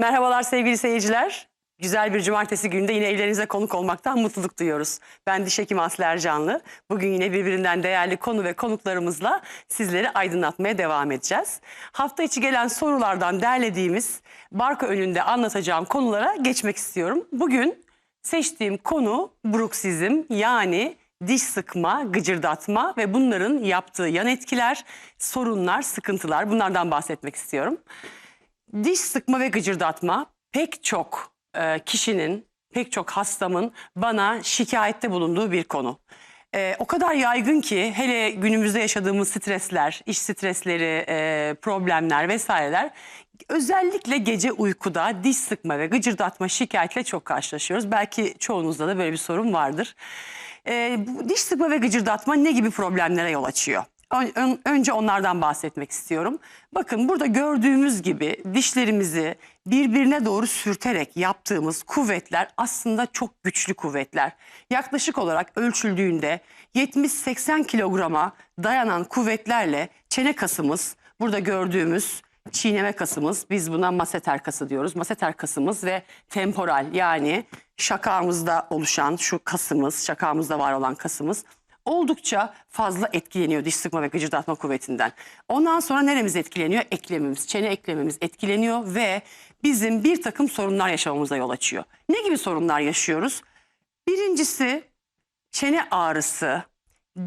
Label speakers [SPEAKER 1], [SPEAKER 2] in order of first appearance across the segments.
[SPEAKER 1] Merhabalar sevgili seyirciler. Güzel bir cumartesi gününde yine evlerinize konuk olmaktan mutluluk duyuyoruz. Ben diş hekimi Aslı Ercanlı. Bugün yine birbirinden değerli konu ve konuklarımızla sizleri aydınlatmaya devam edeceğiz. Hafta içi gelen sorulardan derlediğimiz barka önünde anlatacağım konulara geçmek istiyorum. Bugün seçtiğim konu bruksizm yani diş sıkma, gıcırdatma ve bunların yaptığı yan etkiler, sorunlar, sıkıntılar bunlardan bahsetmek istiyorum. Diş sıkma ve gıcırdatma pek çok e, kişinin, pek çok hastamın bana şikayette bulunduğu bir konu. E, o kadar yaygın ki hele günümüzde yaşadığımız stresler, iş stresleri, e, problemler vesaireler özellikle gece uykuda diş sıkma ve gıcırdatma şikayetle çok karşılaşıyoruz. Belki çoğunuzda da böyle bir sorun vardır. E, bu diş sıkma ve gıcırdatma ne gibi problemlere yol açıyor? Ön- ön- önce onlardan bahsetmek istiyorum. Bakın burada gördüğümüz gibi dişlerimizi birbirine doğru sürterek yaptığımız kuvvetler aslında çok güçlü kuvvetler. Yaklaşık olarak ölçüldüğünde 70-80 kilograma dayanan kuvvetlerle çene kasımız, burada gördüğümüz çiğneme kasımız, biz buna maseter kası diyoruz. Maseter kasımız ve temporal yani şakağımızda oluşan şu kasımız, şakağımızda var olan kasımız oldukça fazla etkileniyor diş sıkma ve gıcırdatma kuvvetinden. Ondan sonra neremiz etkileniyor? Eklemimiz, çene eklemimiz etkileniyor ve bizim bir takım sorunlar yaşamamıza yol açıyor. Ne gibi sorunlar yaşıyoruz? Birincisi çene ağrısı,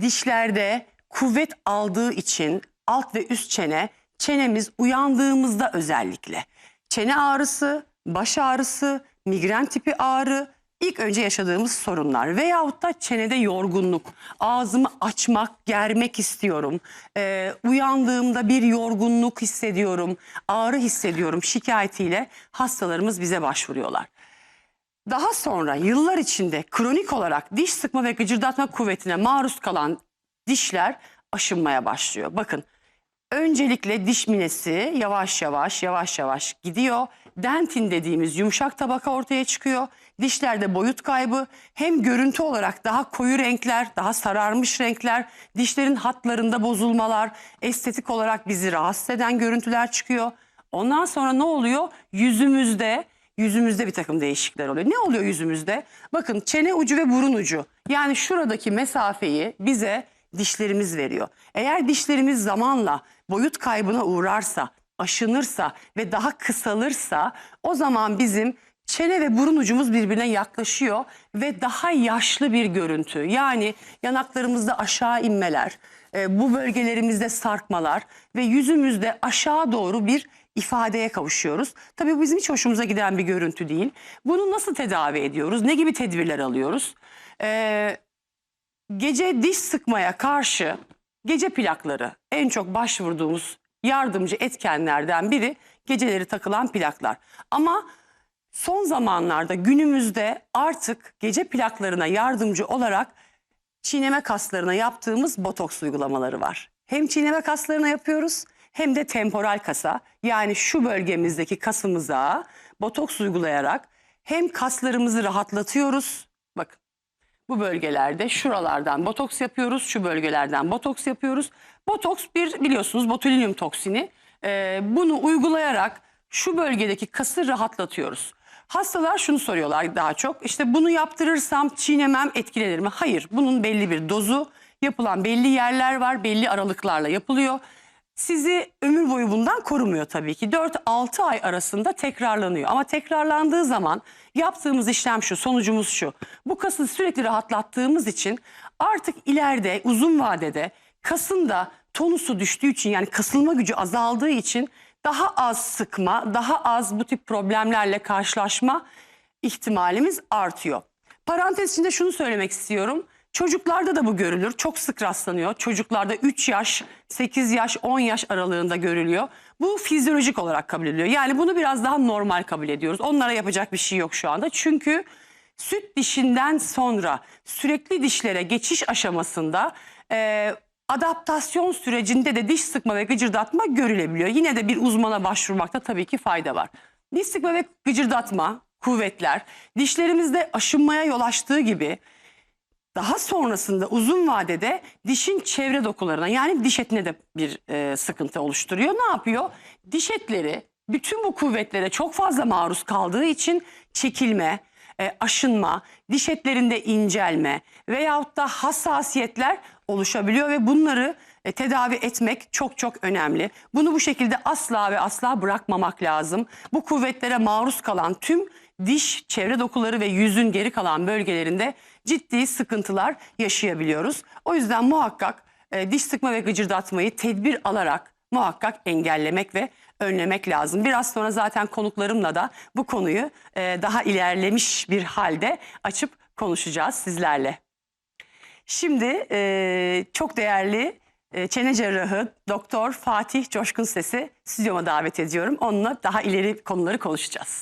[SPEAKER 1] dişlerde kuvvet aldığı için alt ve üst çene, çenemiz uyandığımızda özellikle. Çene ağrısı, baş ağrısı, migren tipi ağrı, ilk önce yaşadığımız sorunlar veyahut da çenede yorgunluk, ağzımı açmak, germek istiyorum, Ee, uyandığımda bir yorgunluk hissediyorum, ağrı hissediyorum şikayetiyle hastalarımız bize başvuruyorlar. Daha sonra yıllar içinde kronik olarak diş sıkma ve gıcırdatma kuvvetine maruz kalan dişler aşınmaya başlıyor. Bakın öncelikle diş minesi yavaş yavaş yavaş yavaş gidiyor. Dentin dediğimiz yumuşak tabaka ortaya çıkıyor. Dişlerde boyut kaybı hem görüntü olarak daha koyu renkler, daha sararmış renkler, dişlerin hatlarında bozulmalar, estetik olarak bizi rahatsız eden görüntüler çıkıyor. Ondan sonra ne oluyor? Yüzümüzde yüzümüzde bir takım değişiklikler oluyor. Ne oluyor yüzümüzde? Bakın çene ucu ve burun ucu. Yani şuradaki mesafeyi bize dişlerimiz veriyor. Eğer dişlerimiz zamanla boyut kaybına uğrarsa, aşınırsa ve daha kısalırsa o zaman bizim çene ve burun ucumuz birbirine yaklaşıyor ve daha yaşlı bir görüntü. Yani yanaklarımızda aşağı inmeler, e, bu bölgelerimizde sarkmalar ve yüzümüzde aşağı doğru bir ifadeye kavuşuyoruz. Tabii bu bizim hiç hoşumuza giden bir görüntü değil. Bunu nasıl tedavi ediyoruz? Ne gibi tedbirler alıyoruz? Ee, gece diş sıkmaya karşı gece plakları en çok başvurduğumuz yardımcı etkenlerden biri geceleri takılan plaklar. Ama son zamanlarda günümüzde artık gece plaklarına yardımcı olarak çiğneme kaslarına yaptığımız botoks uygulamaları var. Hem çiğneme kaslarına yapıyoruz hem de temporal kasa yani şu bölgemizdeki kasımıza botoks uygulayarak hem kaslarımızı rahatlatıyoruz. Bakın bu bölgelerde şuralardan botoks yapıyoruz, şu bölgelerden botoks yapıyoruz. Botoks bir biliyorsunuz botulinum toksini. Ee, bunu uygulayarak şu bölgedeki kası rahatlatıyoruz. Hastalar şunu soruyorlar daha çok. İşte bunu yaptırırsam çiğnemem etkilenir mi? Hayır. Bunun belli bir dozu, yapılan belli yerler var, belli aralıklarla yapılıyor. Sizi ömür boyu bundan korumuyor tabii ki. 4-6 ay arasında tekrarlanıyor. Ama tekrarlandığı zaman yaptığımız işlem şu, sonucumuz şu. Bu kası sürekli rahatlattığımız için artık ileride uzun vadede kasın da tonusu düştüğü için yani kasılma gücü azaldığı için daha az sıkma, daha az bu tip problemlerle karşılaşma ihtimalimiz artıyor. Parantez içinde şunu söylemek istiyorum. Çocuklarda da bu görülür. Çok sık rastlanıyor. Çocuklarda 3 yaş, 8 yaş, 10 yaş aralığında görülüyor. Bu fizyolojik olarak kabul ediliyor. Yani bunu biraz daha normal kabul ediyoruz. Onlara yapacak bir şey yok şu anda. Çünkü süt dişinden sonra sürekli dişlere geçiş aşamasında e, adaptasyon sürecinde de diş sıkma ve gıcırdatma görülebiliyor. Yine de bir uzmana başvurmakta tabii ki fayda var. Diş sıkma ve gıcırdatma kuvvetler dişlerimizde aşınmaya yol açtığı gibi daha sonrasında uzun vadede dişin çevre dokularına yani diş etine de bir e, sıkıntı oluşturuyor. Ne yapıyor? Diş etleri bütün bu kuvvetlere çok fazla maruz kaldığı için çekilme, e, aşınma, diş etlerinde incelme veyahut da hassasiyetler oluşabiliyor ve bunları e, tedavi etmek çok çok önemli. Bunu bu şekilde asla ve asla bırakmamak lazım. Bu kuvvetlere maruz kalan tüm diş, çevre dokuları ve yüzün geri kalan bölgelerinde ciddi sıkıntılar yaşayabiliyoruz. O yüzden muhakkak e, diş sıkma ve gıcırdatmayı tedbir alarak muhakkak engellemek ve önlemek lazım. Biraz sonra zaten konuklarımla da bu konuyu e, daha ilerlemiş bir halde açıp konuşacağız sizlerle. Şimdi e, çok değerli e, çene cerrahı Doktor Fatih Coşkun Ses'i stüdyoma davet ediyorum. Onunla daha ileri konuları konuşacağız.